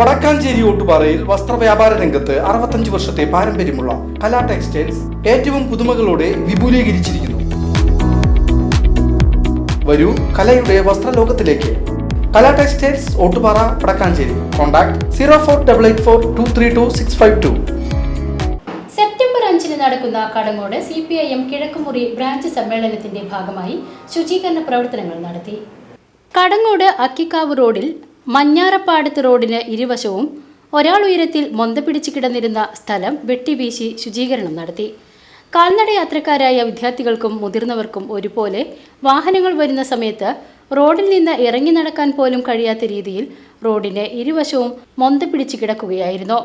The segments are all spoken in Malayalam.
വടക്കാഞ്ചേരി ഓട്ടുപാറയിൽ വസ്ത്രവ്യാപാര രംഗത്ത് അറുപത്തഞ്ച് വർഷത്തെ പാരമ്പര്യമുള്ള കലാ ടെക്സ്റ്റൈൽസ് ഏറ്റവും പുതുമകളോടെ വിപുലീകരിച്ചിരിക്കുന്നു. വരൂ കലയുടെ വസ്ത്രലോകത്തിലേക്ക്. Kala textiles Ottupara Vadakkanchery. Contact zero four double eight four two three two six five two. September അഞ്ചിന് നടക്കുന്ന Kadangode C P I M Kizhakkumuri branch സമ്മേളനത്തിന്റെ ഭാഗമായി ശുചീകരണ പ്രവർത്തനങ്ങൾ നടത്തി. കടങ്ങോട് അക്കിക്കാവ് റോഡിൽ മഞ്ഞാറപ്പാടത്ത് റോഡിന് ഇരുവശവും ഒരാൾ ഉയരത്തിൽ മൊന്ത പിടിച്ച് കിടന്നിരുന്ന സ്ഥലം വെട്ടിവീശി ശുചീകരണം നടത്തി. കാൽനട യാത്രക്കാരായ വിദ്യാർത്ഥികൾക്കും മുതിർന്നവർക്കും ഒരുപോലെ വാഹനങ്ങൾ വരുന്ന സമയത്ത് റോഡിൽ നിന്ന് ഇറങ്ങി നടക്കാൻ പോലും കഴിയാത്ത രീതിയിൽ റോഡിന് ഇരുവശവും മൊന്ത പിടിച്ച് കിടക്കുകയായിരുന്നു.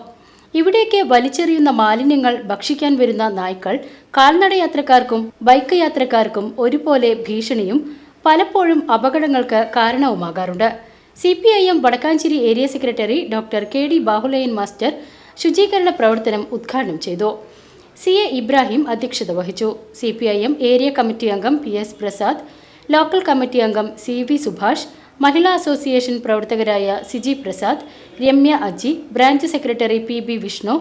ഇവിടേക്ക് വലിച്ചെറിയുന്ന മാലിന്യങ്ങൾ ഭക്ഷിക്കാൻ വരുന്ന നായ്ക്കൾ കാൽനട യാത്രക്കാർക്കും ബൈക്ക് യാത്രക്കാർക്കും ഒരുപോലെ ഭീഷണിയും പലപ്പോഴും അപകടങ്ങൾക്ക് കാരണവുമാകാറുണ്ട്. C P I M Vadakkanchery area secretary doctor K D Bahulayan master ശുചീകരണ പ്രവർത്തനം ഉദ്ഘാടനം ചെയ്തു. സി എ ഇബ്രാഹിം അധ്യക്ഷത വഹിച്ചു. C P I M area committee അംഗം P S Prasad local committee അംഗം C V Subhash Mahila association പ്രവർത്തകരായ Siji Prasad Ramya Aji branch secretary P B Vishnu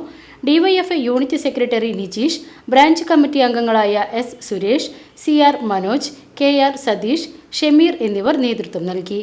DYFI unit secretary Nijeesh branch committee അംഗങ്ങളായ S Suresh C R Manoj K R Sathish Shameer എന്നിവർ നേതൃത്വം നൽകി.